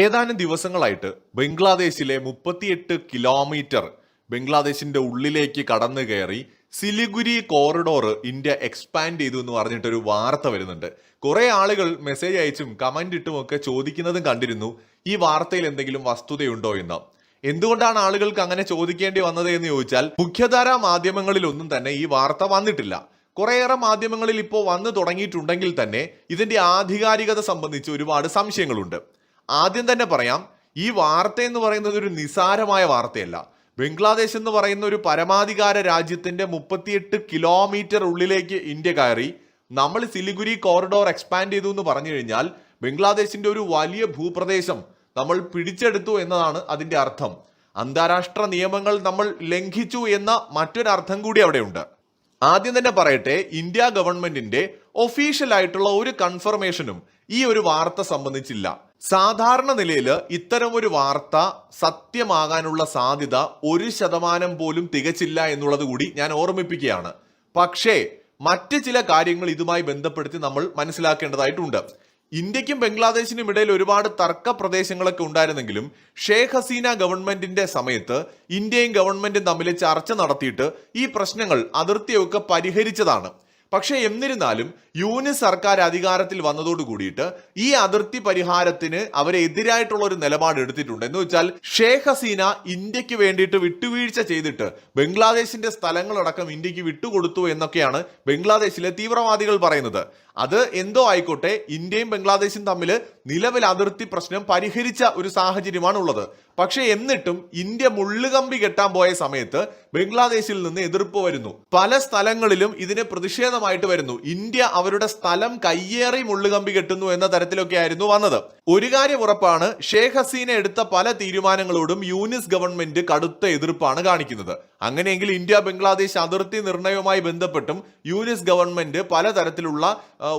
ഏതാനും ദിവസങ്ങളായിട്ട് ബംഗ്ലാദേശിലെ മുപ്പത്തിയെട്ട് കിലോമീറ്റർ ബംഗ്ലാദേശിന്റെ ഉള്ളിലേക്ക് കടന്നു കയറി സിലിഗുരി കോറിഡോർ ഇന്ത്യ എക്സ്പാൻഡ് ചെയ്തു എന്ന് പറഞ്ഞിട്ടൊരു വാർത്ത വരുന്നുണ്ട്. കുറെ ആളുകൾ മെസ്സേജ് അയച്ചും കമന്റ് ഇട്ടും ഒക്കെ ചോദിക്കുന്നതും കണ്ടിരുന്നു. ഈ വാർത്തയിൽ എന്തെങ്കിലും വസ്തുതയുണ്ടോ എന്ന്. എന്തുകൊണ്ടാണ് ആളുകൾക്ക് അങ്ങനെ ചോദിക്കേണ്ടി വന്നത് എന്ന് ചോദിച്ചാൽ മുഖ്യധാരാ മാധ്യമങ്ങളിൽ ഒന്നും തന്നെ ഈ വാർത്ത വന്നിട്ടില്ല. കുറേയേറെ മാധ്യമങ്ങളിൽ ഇപ്പോൾ വന്നു തുടങ്ങിയിട്ടുണ്ടെങ്കിൽ തന്നെ ഇതിന്റെ ആധികാരികത സംബന്ധിച്ച് ഒരുപാട് സംശയങ്ങളുണ്ട്. ആദ്യം തന്നെ പറയാം ഈ വാർത്ത എന്ന് പറയുന്നത് ഒരു നിസാരമായ വാർത്തയല്ല. ബംഗ്ലാദേശ് എന്ന് പറയുന്ന ഒരു പരമാധികാര രാജ്യത്തിന്റെ മുപ്പത്തിയെട്ട് കിലോമീറ്റർ ഉള്ളിലേക്ക് ഇന്ത്യ കയറി. നമ്മൾ സിലിഗുരി കോറിഡോർ എക്സ്പാൻഡ് ചെയ്തു എന്ന് പറഞ്ഞു കഴിഞ്ഞാൽ ബംഗ്ലാദേശിന്റെ ഒരു വലിയ ഭൂപ്രദേശം നമ്മൾ പിടിച്ചെടുത്തു എന്നതാണ് അതിന്റെ അർത്ഥം. അന്താരാഷ്ട്ര നിയമങ്ങൾ നമ്മൾ ലംഘിച്ചു എന്ന മറ്റൊരർത്ഥം കൂടി അവിടെയുണ്ട്. ആദ്യം തന്നെ പറയട്ടെ ഇന്ത്യ ഗവൺമെന്റിന്റെ ഒഫീഷ്യൽ ആയിട്ടുള്ള ഒരു കൺഫർമേഷനും ഈ ഒരു വാർത്ത സംബന്ധിച്ചില്ല. സാധാരണ നിലയിൽ ഇത്തരം ഒരു വാർത്ത സത്യമാകാനുള്ള സാധ്യത ഒരു ശതമാനം പോലും തികച്ചില്ല എന്നുള്ളത് കൂടി ഞാൻ ഓർമ്മിപ്പിക്കുകയാണ്. പക്ഷേ മറ്റ് ചില കാര്യങ്ങൾ ഇതുമായി ബന്ധപ്പെടുത്തി നമ്മൾ മനസ്സിലാക്കേണ്ടതായിട്ടുണ്ട്. ഇന്ത്യക്കും ബംഗ്ലാദേശിനും ഇടയിൽ ഒരുപാട് തർക്ക പ്രദേശങ്ങളൊക്കെ ഉണ്ടായിരുന്നെങ്കിലും ഷേഖ് ഹസീന ഗവൺമെന്റിന്റെ സമയത്ത് ഇന്ത്യയും ഗവൺമെന്റും തമ്മിൽ ചർച്ച നടത്തിയിട്ട് ഈ പ്രശ്നങ്ങൾ അതിർത്തിയൊക്കെ പരിഹരിച്ചതാണ്. പക്ഷേ എന്നിരുന്നാലും യൂണിയൻ സർക്കാർ അധികാരത്തിൽ വന്നതോട് കൂടിയിട്ട് ഈ അതിർത്തി പരിഹാരത്തിന് അവരെ എതിരായിട്ടുള്ള ഒരു നിലപാട് എടുത്തിട്ടുണ്ട്. എന്ന് വെച്ചാൽ ഷേഖ് ഹസീന ഇന്ത്യയ്ക്ക് വേണ്ടിയിട്ട് വിട്ടുവീഴ്ച ചെയ്തിട്ട് ബംഗ്ലാദേശിന്റെ സ്ഥലങ്ങളടക്കം ഇന്ത്യയ്ക്ക് വിട്ടുകൊടുത്തു എന്നൊക്കെയാണ് ബംഗ്ലാദേശിലെ തീവ്രവാദികൾ പറയുന്നത്. അത് എന്തോ ആയിക്കോട്ടെ ഇന്ത്യയും ബംഗ്ലാദേശും തമ്മിൽ നിലവിൽ അതിർത്തി പ്രശ്നം പരിഹരിച്ച ഒരു സാഹചര്യമാണ് ഉള്ളത് പക്ഷെ എന്നിട്ടും ഇന്ത്യ മുള്ളുകമ്പി കെട്ടാൻ പോയ സമയത്ത് ബംഗ്ലാദേശിൽ നിന്ന് എതിർപ്പ് വരുന്നു. പല സ്ഥലങ്ങളിലും ഇതിന് പ്രതിഷേധമായിട്ട് വരുന്നു. ഇന്ത്യ അവരുടെ സ്ഥലം കയ്യേറി മുള്ളുകമ്പി കെട്ടുന്നു എന്ന തരത്തിലൊക്കെ ആയിരുന്നു വന്നത്. ഒരു കാര്യം ഉറപ്പാണ് ഷേഖ് ഹസീന എടുത്ത പല തീരുമാനങ്ങളോടും യൂനിസ് ഗവൺമെന്റ് കടുത്ത എതിർപ്പാണ് കാണിക്കുന്നത്. അങ്ങനെയെങ്കിൽ ഇന്ത്യ ബംഗ്ലാദേശ് അതിർത്തി നിർണയവുമായി ബന്ധപ്പെട്ടും യൂനിസ് ഗവൺമെന്റ് പലതരത്തിലുള്ള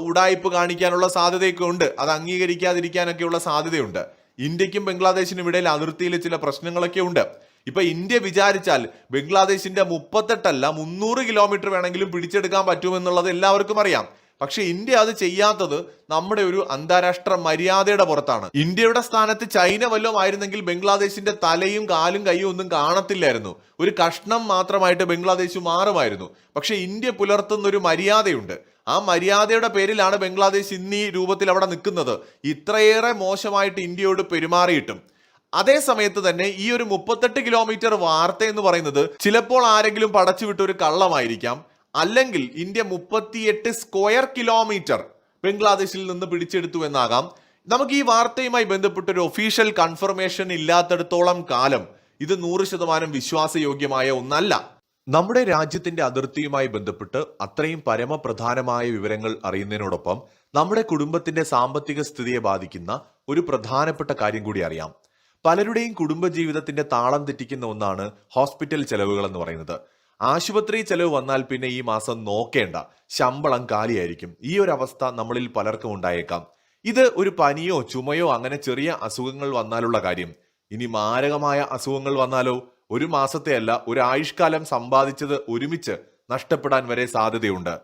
ഉടായ്പ് കാണിക്കാനുള്ള സാധ്യതയൊക്കെ ഉണ്ട്. അത് അംഗീകരിക്കാതിരിക്കാനൊക്കെയുള്ള സാധ്യതയുണ്ട്. ഇന്ത്യക്കും ബംഗ്ലാദേശിനും ഇടയിൽ അതിർത്തിയിൽ ചില പ്രശ്നങ്ങളൊക്കെ ഉണ്ട്. ഇപ്പൊ ഇന്ത്യ വിചാരിച്ചാൽ ബംഗ്ലാദേശിന്റെ മുപ്പത്തെട്ടല്ല മുന്നൂറ് കിലോമീറ്റർ വേണമെങ്കിലും പിടിച്ചെടുക്കാൻ പറ്റുമെന്നുള്ളത് എല്ലാവർക്കും അറിയാം. പക്ഷെ ഇന്ത്യ അത് ചെയ്യാത്തത് നമ്മുടെ ഒരു അന്താരാഷ്ട്ര മര്യാദയുടെ പുറത്താണ്. ഇന്ത്യയുടെ സ്ഥാനത്ത് ചൈന വല്ലതും ആയിരുന്നെങ്കിൽ ബംഗ്ലാദേശിന്റെ തലയും കാലും കൈയും ഒന്നും കാണത്തില്ലായിരുന്നു. ഒരു കഷ്ണം മാത്രമായിട്ട് ബംഗ്ലാദേശ് മാറുമായിരുന്നു. പക്ഷെ ഇന്ത്യ പുലർത്തുന്ന ഒരു മര്യാദയുണ്ട്. ആ മര്യാദയുടെ പേരിലാണ് ബംഗ്ലാദേശ് ഇന്ന് ഈ രൂപത്തിൽ അവിടെ നിൽക്കുന്നത്. ഇത്രയേറെ മോശമായിട്ട് ഇന്ത്യയോട് പെരുമാറിയിട്ടും. അതേ സമയത്ത് തന്നെ ഈ ഒരു മുപ്പത്തെട്ട് കിലോമീറ്റർ വാർത്ത എന്ന് പറയുന്നത് ചിലപ്പോൾ ആരെങ്കിലും പടച്ചുവിട്ട ഒരു കള്ളമായിരിക്കാം. അല്ലെങ്കിൽ ഇന്ത്യ മുപ്പത്തിയെട്ട് സ്ക്വയർ കിലോമീറ്റർ ബംഗ്ലാദേശിൽ നിന്ന് പിടിച്ചെടുത്തു എന്നാകാം. നമുക്ക് ഈ വാർത്തയുമായി ബന്ധപ്പെട്ട ഒരു ഒഫീഷ്യൽ കൺഫർമേഷൻ ഇല്ലാത്തടത്തോളം കാലം ഇത് നൂറ് ശതമാനം വിശ്വാസയോഗ്യമായ ഒന്നല്ല. നമ്മുടെ രാജ്യത്തിന്റെ അതിർത്തിയുമായി ബന്ധപ്പെട്ട് അത്രയും പരമപ്രധാനമായ വിവരങ്ങൾ അറിയുന്നതിനോടൊപ്പം നമ്മുടെ കുടുംബത്തിന്റെ സാമ്പത്തിക സ്ഥിതിയെ ബാധിക്കുന്ന ഒരു പ്രധാനപ്പെട്ട കാര്യം കൂടി അറിയാം. പലരുടെയും കുടുംബജീവിതത്തിന്റെ താളം തെറ്റിക്കുന്ന ഒന്നാണ് ഹോസ്പിറ്റൽ ചെലവുകൾ എന്ന് പറയുന്നത്. ആശുപത്രി ചെലവ് വന്നാൽ പിന്നെ ഈ മാസം നോക്കേണ്ട. ശമ്പളം കാലിയായിരിക്കും. ഈ ഒരു അവസ്ഥ നമ്മളിൽ പലർക്കും ഉണ്ടായേക്കാം. ഇത് ഒരു പനിയോ ചുമയോ അങ്ങനെ ചെറിയ അസുഖങ്ങൾ വന്നാലുള്ള കാര്യം. ഇനി മാരകമായ അസുഖങ്ങൾ വന്നാലോ? ഒരു മാസത്തെ അല്ല ഒരു ആയുഷ്കാലം സമ്പാദിച്ചത് ഒരുമിച്ച് നഷ്ടപ്പെടാൻ വരെ സാധ്യതയുണ്ട്.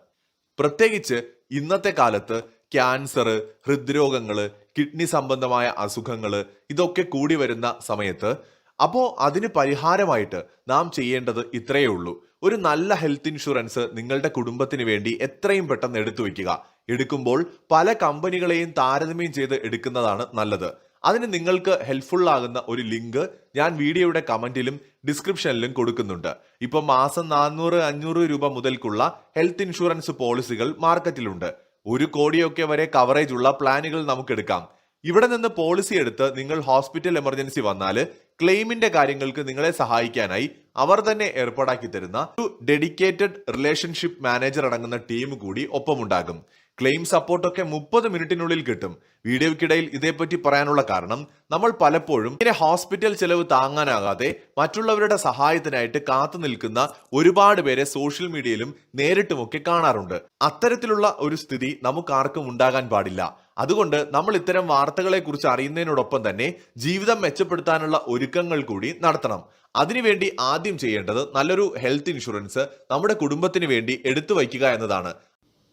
പ്രത്യേകിച്ച് ഇന്നത്തെ കാലത്ത് ക്യാൻസർ ഹൃദ്രോഗങ്ങൾ കിഡ്നി സംബന്ധമായ അസുഖങ്ങൾ ഇതൊക്കെ കൂടി വരുന്ന സമയത്ത് അപ്പോൾ അതിന് പരിഹാരമായിട്ട് നാം ചെയ്യേണ്ടത് ഇത്രയേ ഉള്ളൂ. ഒരു നല്ല ഹെൽത്ത് ഇൻഷുറൻസ് നിങ്ങളുടെ കുടുംബത്തിന് വേണ്ടി എത്രയും പെട്ടെന്ന് എടുത്തു വയ്ക്കുക. എടുക്കുമ്പോൾ പല കമ്പനികളെയും താരതമ്യം ചെയ്ത് എടുക്കുന്നതാണ് നല്ലത്. അതിന് നിങ്ങൾക്ക് ഹെൽപ്ഫുൾ ആകുന്ന ഒരു ലിങ്ക് ഞാൻ വീഡിയോയുടെ കമന്റിലും ഡിസ്ക്രിപ്ഷനിലും കൊടുക്കുന്നുണ്ട്. ഇപ്പൊ മാസം നാനൂറ് അഞ്ഞൂറ് രൂപ മുതൽക്കുള്ള ഹെൽത്ത് ഇൻഷുറൻസ് പോളിസികൾ മാർക്കറ്റിലുണ്ട് ഒരു കോടിയൊക്കെ വരെ കവറേജ് ഉള്ള പ്ലാനുകൾ നമുക്ക് എടുക്കാം. ഇവിടെ നിന്ന് പോളിസി എടുത്ത് നിങ്ങൾ ഹോസ്പിറ്റൽ എമർജൻസി വന്നാൽ ക്ലെയിമിന്റെ കാര്യങ്ങൾക്ക് നിങ്ങളെ സഹായിക്കാനായി അവർ തന്നെ ഏർപ്പാടാക്കി തരുന്ന ഒരു ഡെഡിക്കേറ്റഡ് റിലേഷൻഷിപ്പ് മാനേജർ അടങ്ങുന്ന ടീം കൂടി ഒപ്പമുണ്ടാകും. ക്ലെയിം സപ്പോർട്ടൊക്കെ മുപ്പത് മിനിറ്റിനുള്ളിൽ കിട്ടും. വീഡിയോയ്ക്കിടയിൽ ഇതേപ്പറ്റി പറയാനുള്ള കാരണം നമ്മൾ പലപ്പോഴും ഇങ്ങനെ ഹോസ്പിറ്റൽ ചെലവ് താങ്ങാനാകാതെ മറ്റുള്ളവരുടെ സഹായത്തിനായിട്ട് കാത്തു നിൽക്കുന്ന ഒരുപാട് പേരെ സോഷ്യൽ മീഡിയയിലും നേരിട്ടുമൊക്കെ കാണാറുണ്ട്. അത്തരത്തിലുള്ള ഒരു സ്ഥിതി നമുക്കാർക്കും ഉണ്ടാകാൻ പാടില്ല. അതുകൊണ്ട് നമ്മൾ ഇത്തരം വാർത്തകളെക്കുറിച്ച് അറിയുന്നതിനോടൊപ്പം തന്നെ ജീവിതം മെച്ചപ്പെടുത്താനുള്ള ഒരുക്കങ്ങൾ കൂടി നടത്തണം. അതിനുവേണ്ടി ആദ്യം ചെയ്യേണ്ടത് നല്ലൊരു ഹെൽത്ത് ഇൻഷുറൻസ് നമ്മുടെ കുടുംബത്തിന് വേണ്ടി എടുത്തു വയ്ക്കുക എന്നതാണ്.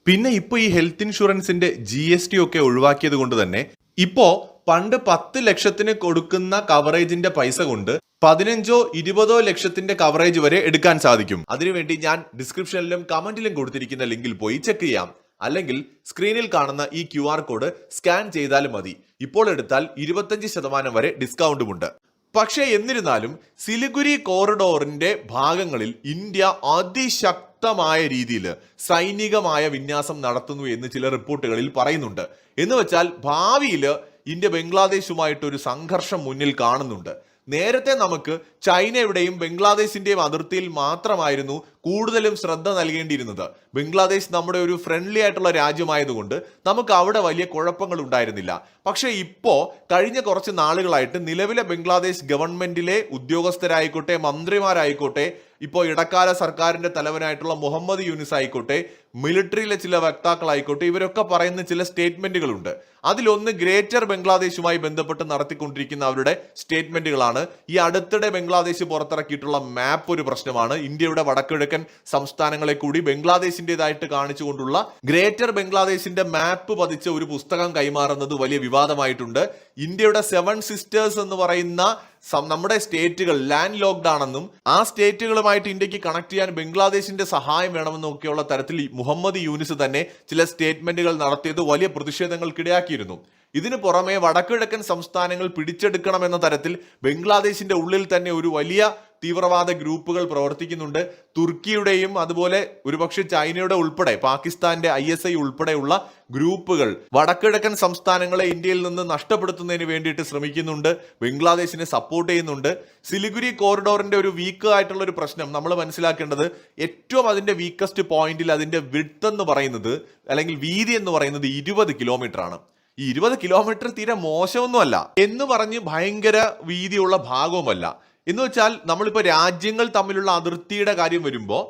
പിന്നെ ഇപ്പൊ ഈ ഹെൽത്ത് ഇൻഷുറൻസിന്റെ ജി എസ് ടി ഒക്കെ ഒഴിവാക്കിയത് കൊണ്ട് തന്നെ ഇപ്പോ പണ്ട് പത്ത് ലക്ഷത്തിന് കൊടുക്കുന്ന കവറേജിന്റെ പൈസ കൊണ്ട് പതിനഞ്ചോ ഇരുപതോ ലക്ഷത്തിന്റെ കവറേജ് വരെ എടുക്കാൻ സാധിക്കും. അതിനുവേണ്ടി ഞാൻ ഡിസ്ക്രിപ്ഷനിലും കമന്റിലും കൊടുത്തിരിക്കുന്ന ലിങ്കിൽ പോയി ചെക്ക് ചെയ്യാം. അല്ലെങ്കിൽ സ്ക്രീനിൽ കാണുന്ന ഈ ക്യു കോഡ് സ്കാൻ ചെയ്താലും മതി. ഇപ്പോൾ എടുത്താൽ ഇരുപത്തഞ്ച് ശതമാനം വരെ ഡിസ്കൗണ്ടുമുണ്ട് പക്ഷേ എന്നിരുന്നാലും സിലിഗുരി കോറിഡോറിന്റെ ഭാഗങ്ങളിൽ ഇന്ത്യ അതിശക്തമായ രീതിയിൽ സൈനികമായ വിന്യാസം നടത്തുന്നു എന്ന് ചില റിപ്പോർട്ടുകളിൽ പറയുന്നുണ്ട്. എന്ന് വെച്ചാൽ ഭാവിയിൽ ഇന്ത്യ ബംഗ്ലാദേശുമായിട്ട് ഒരു സംഘർഷം മുന്നിൽ കാണുന്നുണ്ട്. നേരത്തെ നമുക്ക് ചൈനയുടെയും ബംഗ്ലാദേശിന്റെയും അതിർത്തിയിൽ മാത്രമായിരുന്നു കൂടുതലും ശ്രദ്ധ നൽകേണ്ടിയിരുന്നത്. ബംഗ്ലാദേശ് നമ്മുടെ ഒരു ഫ്രണ്ട്ലി ആയിട്ടുള്ള രാജ്യമായതുകൊണ്ട് നമുക്ക് അവിടെ വലിയ കുഴപ്പങ്ങൾ ഉണ്ടായിരുന്നില്ല. പക്ഷേ ഇപ്പോൾ കഴിഞ്ഞ കുറച്ച് നാളുകളായിട്ട് നിലവിലെ ബംഗ്ലാദേശ് ഗവൺമെന്റിലെ ഉദ്യോഗസ്ഥരായിക്കോട്ടെ മന്ത്രിമാരായിക്കോട്ടെ ഇപ്പോൾ ഇടക്കാല സർക്കാരിന്റെ തലവനായിട്ടുള്ള മുഹമ്മദ് യൂനിസ് ആയിക്കോട്ടെ മിലിറ്ററിയിലെ ചില വക്താക്കളായിക്കോട്ടെ ഇവരൊക്കെ പറയുന്ന ചില സ്റ്റേറ്റ്മെന്റുകളുണ്ട്. അതിലൊന്ന് ഗ്രേറ്റർ ബംഗ്ലാദേശുമായി ബന്ധപ്പെട്ട് നടത്തിക്കൊണ്ടിരിക്കുന്ന അവരുടെ സ്റ്റേറ്റ്മെന്റുകളാണ്. ഈ അടുത്തിടെ ബംഗ്ലാദേശ് പുറത്തിറക്കിയിട്ടുള്ള മാപ്പ് ഒരു പ്രശ്നമാണ്. ഇന്ത്യയുടെ വടക്കിഴക്കൻ സംസ്ഥാനങ്ങളെ കൂടി ബംഗ്ലാദേശിന്റെതായിട്ട് കാണിച്ചുകൊണ്ടുള്ള ഗ്രേറ്റർ ബംഗ്ലാദേശിന്റെ മാപ്പ് പതിച്ച ഒരു പുസ്തകം കൈമാറുന്നത് വലിയ വിവാദമായിട്ടുണ്ട്. ഇന്ത്യയുടെ സെവൻ സിസ്റ്റേഴ്സ് എന്ന് പറയുന്ന നമ്മുടെ സ്റ്റേറ്റുകൾ ലാൻഡ് ലോക്ക്ഡ് ആണെന്നും ആ സ്റ്റേറ്റുകളുമായിട്ട് ഇന്ത്യയ്ക്ക് കണക്ട് ചെയ്യാൻ ബംഗ്ലാദേശിന്റെ സഹായം വേണമെന്നും ഒക്കെയുള്ള തരത്തിൽ മുഹമ്മദ് യൂനിസ് തന്നെ ചില സ്റ്റേറ്റ്മെന്റുകൾ നടത്തിയത് വലിയ പ്രതിഷേധങ്ങൾക്കിടയാക്കിയിരുന്നു. ഇതിനു പുറമെ വടക്കിഴക്കൻ സംസ്ഥാനങ്ങൾ പിടിച്ചെടുക്കണമെന്ന തരത്തിൽ ബംഗ്ലാദേശിന്റെ ഉള്ളിൽ തന്നെ ഒരു വലിയ തീവ്രവാദ ഗ്രൂപ്പുകൾ പ്രവർത്തിക്കുന്നുണ്ട്. തുർക്കിയുടെയും അതുപോലെ ഒരുപക്ഷെ ചൈനയുടെ ഉൾപ്പെടെ പാകിസ്ഥാന്റെ ഐ എസ് ഐ ഉൾപ്പെടെയുള്ള ഗ്രൂപ്പുകൾ വടക്കിഴക്കൻ സംസ്ഥാനങ്ങളെ ഇന്ത്യയിൽ നിന്ന് നഷ്ടപ്പെടുത്തുന്നതിന് വേണ്ടിയിട്ട് ശ്രമിക്കുന്നുണ്ട് ബംഗ്ലാദേശിനെ സപ്പോർട്ട് ചെയ്യുന്നുണ്ട്. സിലിഗുരി കോറിഡോറിന്റെ ഒരു വീക്ക് ആയിട്ടുള്ള ഒരു പ്രശ്നം നമ്മൾ മനസ്സിലാക്കേണ്ടത് ഏറ്റവും അതിന്റെ വീക്കസ്റ്റ് പോയിന്റിൽ അതിന്റെ വിഡ്ത്ത് എന്ന് പറയുന്നത് അല്ലെങ്കിൽ വീതി എന്ന് പറയുന്നത് ഇരുപത് കിലോമീറ്റർ ആണ്. ഈ ഇരുപത് കിലോമീറ്റർ തീരെ മോശമൊന്നുമല്ല. എന്ന് പറഞ്ഞ് ഭയങ്കര വീതിയുള്ള ഭാഗവുമല്ല. എന്ന് വെച്ചാൽ നമ്മളിപ്പോൾ രാജ്യങ്ങൾ തമ്മിലുള്ള അതിർത്തിയുടെ കാര്യം വരുമ്പോൾ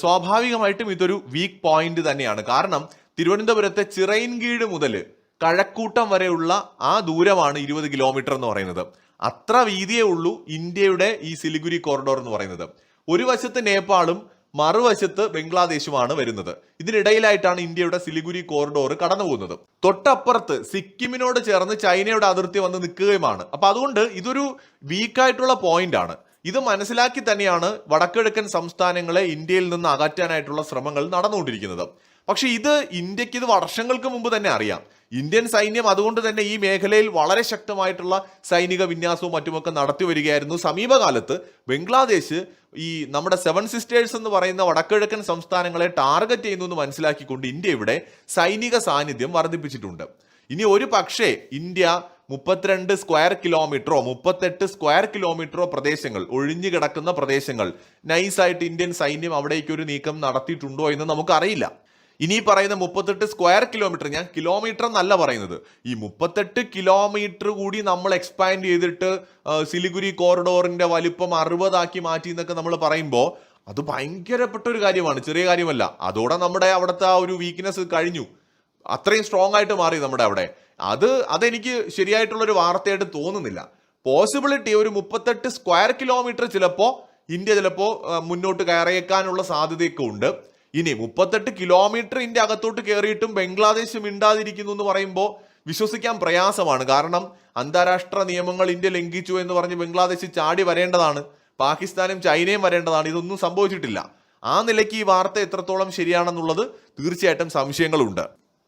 സ്വാഭാവികമായിട്ടും ഇതൊരു വീക്ക് പോയിന്റ് തന്നെയാണ്. കാരണം തിരുവനന്തപുരത്തെ ചിറയിൻകീഴ് മുതൽ കഴക്കൂട്ടം വരെയുള്ള ആ ദൂരമാണ് ഇരുപത് കിലോമീറ്റർ എന്ന് പറയുന്നത്. അത്ര വീതിയേ ഉള്ളൂ ഇന്ത്യയുടെ ഈ സിലിഗുരി കോറിഡോർ എന്ന് പറയുന്നത്. ഒരു വശത്ത് നേപ്പാളും മറുവശത്ത് ബംഗ്ലാദേശുമാണ് വരുന്നത്. ഇതിനിടയിലായിട്ടാണ് ഇന്ത്യയുടെ സിലിഗുരി കോറിഡോർ കടന്നു പോകുന്നത്. തൊട്ടപ്പുറത്ത് സിക്കിമിനോട് ചേർന്ന് ചൈനയുടെ അതിർത്തി വന്ന് നിൽക്കുകയുമാണ്. അപ്പൊ അതുകൊണ്ട് ഇതൊരു വീക്കായിട്ടുള്ള പോയിന്റ് ആണ്. ഇത് മനസ്സിലാക്കി തന്നെയാണ് വടക്കിഴക്കൻ സംസ്ഥാനങ്ങളെ ഇന്ത്യയിൽ നിന്ന് അകറ്റാനായിട്ടുള്ള ശ്രമങ്ങൾ നടന്നുകൊണ്ടിരിക്കുന്നത്. പക്ഷെ ഇത് ഇന്ത്യയ്ക്ക് ഇത് വർഷങ്ങൾക്ക് മുമ്പ് തന്നെ അറിയാം. ഇന്ത്യൻ സൈന്യം അതുകൊണ്ട് തന്നെ ഈ മേഖലയിൽ വളരെ ശക്തമായിട്ടുള്ള സൈനിക വിന്യാസവും മറ്റുമൊക്കെ നടത്തി വരികയായിരുന്നു. സമീപകാലത്ത് ബംഗ്ലാദേശ് ഈ നമ്മുടെ സെവൻ സിസ്റ്റേഴ്സ് എന്ന് പറയുന്ന വടക്കിഴക്കൻ സംസ്ഥാനങ്ങളെ ടാർഗറ്റ് ചെയ്യുന്നു എന്ന് മനസ്സിലാക്കിക്കൊണ്ട് ഇന്ത്യ ഇവിടെ സൈനിക സാന്നിധ്യം വർദ്ധിപ്പിച്ചിട്ടുണ്ട്. ഇനി ഒരു പക്ഷേ ഇന്ത്യ മുപ്പത്തിരണ്ട് സ്ക്വയർ കിലോമീറ്ററോ മുപ്പത്തെട്ട് സ്ക്വയർ കിലോമീറ്ററോ പ്രദേശങ്ങൾ ഒഴിഞ്ഞു കിടക്കുന്ന പ്രദേശങ്ങൾ നൈസായിട്ട് ഇന്ത്യൻ സൈന്യം അവിടേക്ക് ഒരു നീക്കം നടത്തിയിട്ടുണ്ടോ എന്ന് നമുക്കറിയില്ല. ഇനി പറയുന്ന മുപ്പത്തെട്ട് സ്ക്വയർ കിലോമീറ്റർ ഞാൻ കിലോമീറ്റർ എന്നല്ല പറയുന്നത്. ഈ മുപ്പത്തെട്ട് കിലോമീറ്റർ കൂടി നമ്മൾ എക്സ്പാൻഡ് ചെയ്തിട്ട് സിലിഗുരി കോറിഡോറിന്റെ വലിപ്പം അറുപതാക്കി മാറ്റി എന്നൊക്കെ നമ്മൾ പറയുമ്പോൾ അത് ഭയങ്കരപ്പെട്ട ഒരു കാര്യമാണ് ചെറിയ കാര്യമല്ല. അതോടെ നമ്മുടെ അവിടുത്തെ ആ ഒരു വീക്ക്നെസ് കഴിഞ്ഞു. അത്രയും സ്ട്രോങ് ആയിട്ട് മാറി നമ്മുടെ അവിടെ. അത് അതെനിക്ക് ശരിയായിട്ടുള്ള ഒരു വാർത്തയായിട്ട് തോന്നുന്നില്ല. പോസിബിലിറ്റി ഒരു മുപ്പത്തെട്ട് സ്ക്വയർ കിലോമീറ്റർ ചിലപ്പോൾ ഇന്ത്യ ചിലപ്പോൾ മുന്നോട്ട് കയറിയേക്കാനുള്ള സാധ്യതയൊക്കെ ഉണ്ട്. ഇനി മുപ്പത്തെട്ട് കിലോമീറ്റർ ഇന്ത്യ അകത്തോട്ട് കയറിയിട്ടും ബംഗ്ലാദേശ് മിണ്ടാതിരിക്കുന്നു എന്ന് പറയുമ്പോൾ വിശ്വസിക്കാൻ പ്രയാസമാണ്. കാരണം അന്താരാഷ്ട്ര നിയമങ്ങൾ ഇന്ത്യ ലംഘിച്ചു എന്ന് പറഞ്ഞ് ബംഗ്ലാദേശ് ചാടി വരേണ്ടതാണ്. പാകിസ്ഥാനും ചൈനയും വരേണ്ടതാണ്. ഇതൊന്നും സംഭവിച്ചിട്ടില്ല. ആ നിലയ്ക്ക് ഈ വാർത്ത എത്രത്തോളം ശരിയാണെന്നുള്ളത് തീർച്ചയായിട്ടും സംശയങ്ങളുണ്ട്.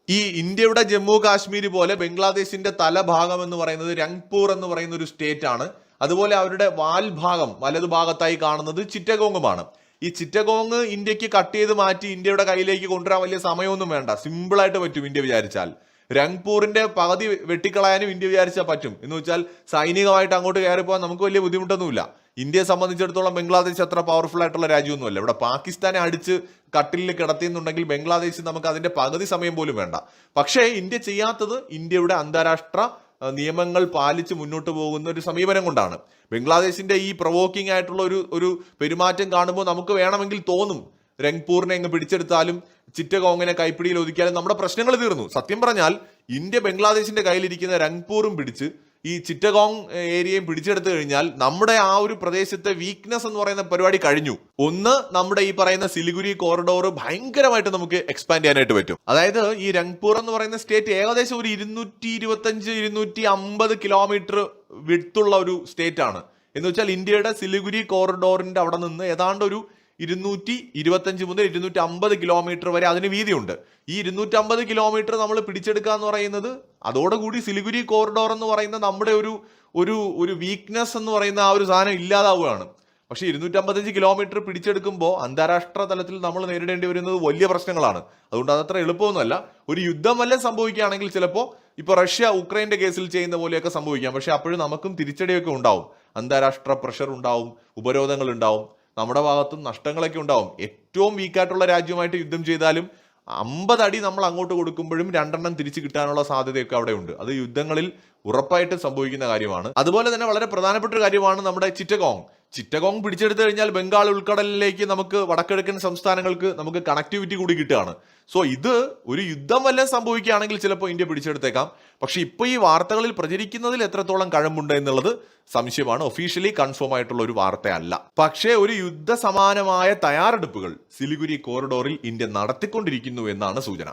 ഈ ഇന്ത്യയുടെ ജമ്മു കാശ്മീർ പോലെ ബംഗ്ലാദേശിന്റെ തലഭാഗം എന്ന് പറയുന്നത് രംഗ്പൂർ എന്ന് പറയുന്ന ഒരു സ്റ്റേറ്റ് ആണ് അതുപോലെ അവരുടെ വാൽഭാഗം വലതുഭാഗത്തായി കാണുന്നത് ചിറ്റഗോങ്ങുമാണ് ഈ ചിറ്റഗോങ് ഇന്ത്യയ്ക്ക് കട്ട് ചെയ്ത് മാറ്റി ഇന്ത്യയുടെ കയ്യിലേക്ക് കൊണ്ടുവരാൻ വലിയ സമയമൊന്നും വേണ്ട. സിമ്പിൾ ആയിട്ട് പറ്റും ഇന്ത്യ വിചാരിച്ചാൽ. രംഗ്പൂരിന്റെ പകുതി വെട്ടിക്കളയാനും ഇന്ത്യ വിചാരിച്ചാൽ പറ്റും. എന്ന് വെച്ചാൽ സൈനികമായിട്ട് അങ്ങോട്ട് കയറി പോകാൻ നമുക്ക് വലിയ ബുദ്ധിമുട്ടൊന്നുമില്ല. ഇന്ത്യയെ സംബന്ധിച്ചിടത്തോളം ബംഗ്ലാദേശ് അത്ര പവർഫുൾ ആയിട്ടുള്ള രാജ്യമൊന്നുമല്ല. ഇവിടെ പാകിസ്ഥാനെ അടിച്ച് കട്ടിലിൽ കിടത്തിയെന്നുണ്ടെങ്കിൽ ബംഗ്ലാദേശ് നമുക്ക് അതിന്റെ പകുതി സമയം പോലും വേണ്ട. പക്ഷേ ഇന്ത്യ ചെയ്യാത്തത് ഇന്ത്യയുടെ അന്താരാഷ്ട്ര നിയമങ്ങൾ പാലിച്ച് മുന്നോട്ട് പോകുന്ന ഒരു സമീപനം കൊണ്ടാണ്. ബംഗ്ലാദേശിന്റെ ഈ പ്രൊവോക്കിംഗ് ആയിട്ടുള്ള ഒരു ഒരു പെരുമാറ്റം കാണുമ്പോൾ നമുക്ക് വേണമെങ്കിൽ തോന്നും. രംഗ്പൂറിനെ അങ്ങ് പിടിച്ചെടുത്താലും ചിറ്റഗോങ്ങിനെ കൈപ്പിടിയിൽ ഒതുക്കിയാലും നമ്മുടെ പ്രശ്നങ്ങൾ തീർന്നു. സത്യം പറഞ്ഞാൽ ഇന്ത്യ ബംഗ്ലാദേശിന്റെ കയ്യിലിരിക്കുന്ന രംഗ്പൂറും പിടിച്ച് ഈ ചിറ്റഗോങ് ഏരിയയും പിടിച്ചെടുത്തു കഴിഞ്ഞാൽ നമ്മുടെ ആ ഒരു പ്രദേശത്തെ വീക്ക്നെസ് എന്ന് പറയുന്ന പരിപാടി കഴിഞ്ഞു. ഒന്ന് നമ്മുടെ ഈ പറയുന്ന സിലിഗുരി കോറിഡോർ ഭയങ്കരമായിട്ട് നമുക്ക് എക്സ്പാൻഡ് ചെയ്യാനായിട്ട് പറ്റും. അതായത് ഈ രംഗ്പൂർ എന്ന് പറയുന്ന സ്റ്റേറ്റ് ഏകദേശം ഒരു ഇരുന്നൂറ്റി ഇരുപത്തഞ്ച് ഇരുന്നൂറ്റി അമ്പത് കിലോമീറ്റർ വിടുത്തുള്ള ഒരു സ്റ്റേറ്റ് ആണ്. എന്ന് വെച്ചാൽ ഇന്ത്യയുടെ സിലിഗുരി കോറിഡോറിന്റെ അവിടെ നിന്ന് ഏതാണ്ട് ഒരു ഇരുന്നൂറ്റി ഇരുപത്തഞ്ച് മുതൽ ഇരുന്നൂറ്റി അമ്പത് കിലോമീറ്റർ വരെ അതിന് വീതിയുണ്ട്. ഈ ഇരുന്നൂറ്റി അമ്പത് കിലോമീറ്റർ നമ്മൾ പിടിച്ചെടുക്കുക എന്ന് പറയുന്നത് അതോടുകൂടി സിലിഗുരി കോറിഡോർ എന്ന് പറയുന്ന നമ്മുടെ ഒരു ഒരു ഒരു വീക്ക്നെസ് എന്ന് പറയുന്ന ആ ഒരു സാധനം ഇല്ലാതാവുകയാണ്. പക്ഷേ ഇരുന്നൂറ്റമ്പത്തഞ്ച് കിലോമീറ്റർ പിടിച്ചെടുക്കുമ്പോൾ അന്താരാഷ്ട്ര തലത്തിൽ നമ്മൾ നേരിടേണ്ടി വരുന്നത് വലിയ പ്രശ്നങ്ങളാണ്. അതുകൊണ്ട് അതത്ര എളുപ്പമൊന്നുമല്ല. ഒരു യുദ്ധം വല്ലതും സംഭവിക്കുകയാണെങ്കിൽ ചിലപ്പോൾ ഇപ്പോൾ റഷ്യ ഉക്രൈന്റെ കേസിൽ ചെയ്യുന്ന പോലെയൊക്കെ സംഭവിക്കാം. പക്ഷേ അപ്പോഴും നമുക്കും തിരിച്ചടിയൊക്കെ ഉണ്ടാവും. അന്താരാഷ്ട്ര പ്രഷർ ഉണ്ടാവും ഉപരോധങ്ങൾ ഉണ്ടാവും. നമ്മുടെ ഭാഗത്തും നഷ്ടങ്ങളൊക്കെ ഉണ്ടാവും. ഏറ്റവും വീക്കായിട്ടുള്ള രാജ്യമായിട്ട് യുദ്ധം ചെയ്താലും അമ്പത് അടി നമ്മൾ അങ്ങോട്ട് കൊടുക്കുമ്പോഴും രണ്ടെണ്ണം തിരിച്ചു കിട്ടാനുള്ള സാധ്യതയൊക്കെ അവിടെ ഉണ്ട്. അത് യുദ്ധങ്ങളിൽ ഉറപ്പായിട്ട് സംഭവിക്കുന്ന കാര്യമാണ്. അതുപോലെ തന്നെ വളരെ പ്രധാനപ്പെട്ട ഒരു കാര്യമാണ് നമ്മുടെ ചിറ്റഗോങ്. ചിറ്റഗോങ് പിടിച്ചെടുത്തു കഴിഞ്ഞാൽ ബംഗാൾ ഉൾക്കടലിലേക്ക് നമുക്ക് വടക്കിഴക്കൻ സംസ്ഥാനങ്ങൾക്ക് നമുക്ക് കണക്ടിവിറ്റി കൂടി കിട്ടുകയാണ്. സോ ഇത് ഒരു യുദ്ധം വല്ലതും സംഭവിക്കുകയാണെങ്കിൽ ചിലപ്പോൾ ഇന്ത്യ പിടിച്ചെടുത്തേക്കാം. പക്ഷേ ഇപ്പോൾ ഈ വാർത്തകളിൽ പ്രചരിക്കുന്നതിൽ എത്രത്തോളം കഴമ്പുണ്ട് എന്നുള്ളത് സംശയമാണ്. ഒഫീഷ്യലി കൺഫേം ആയിട്ടുള്ള ഒരു വാർത്തയല്ല. പക്ഷേ ഒരു യുദ്ധ സമാനമായ തയ്യാറെടുപ്പുകൾ സിലിഗുരി കോറിഡോറിൽ ഇന്ത്യ നടത്തിക്കൊണ്ടിരിക്കുന്നു എന്നാണ് സൂചന.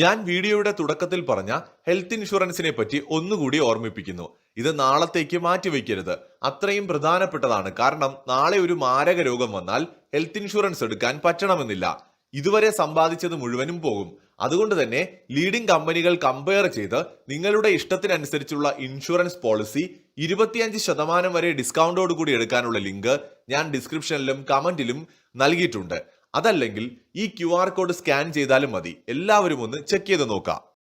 ഞാൻ വീഡിയോയുടെ തുടക്കത്തിൽ പറഞ്ഞ ഹെൽത്ത് ഇൻഷുറൻസിനെ പറ്റി ഒന്നുകൂടി ഓർമ്മിപ്പിക്കുന്നു. ഇത് നാളത്തേക്ക് മാറ്റിവെക്കരുത് അത്രയും പ്രധാനപ്പെട്ടതാണ്. കാരണം നാളെ ഒരു മാരക രോഗം വന്നാൽ ഹെൽത്ത് ഇൻഷുറൻസ് എടുക്കാൻ പറ്റണമെന്നില്ല. ഇതുവരെ സമ്പാദിച്ചത് മുഴുവനും പോകും. അതുകൊണ്ട് തന്നെ ലീഡിംഗ് കമ്പനികൾ കമ്പയർ ചെയ്ത് നിങ്ങളുടെ ഇഷ്ടത്തിനനുസരിച്ചുള്ള ഇൻഷുറൻസ് പോളിസി ഇരുപത്തിയഞ്ച് ശതമാനം വരെ ഡിസ്കൗണ്ടോട് കൂടി എടുക്കാനുള്ള ലിങ്ക് ഞാൻ ഡിസ്ക്രിപ്ഷനിലും കമന്റിലും നൽകിയിട്ടുണ്ട്. അതല്ലെങ്കിൽ ഈ ക്യു ആർ കോഡ് സ്കാൻ ചെയ്താലും മതി. എല്ലാവരും ഒന്ന് ചെക്ക് ചെയ്ത് നോക്കാം.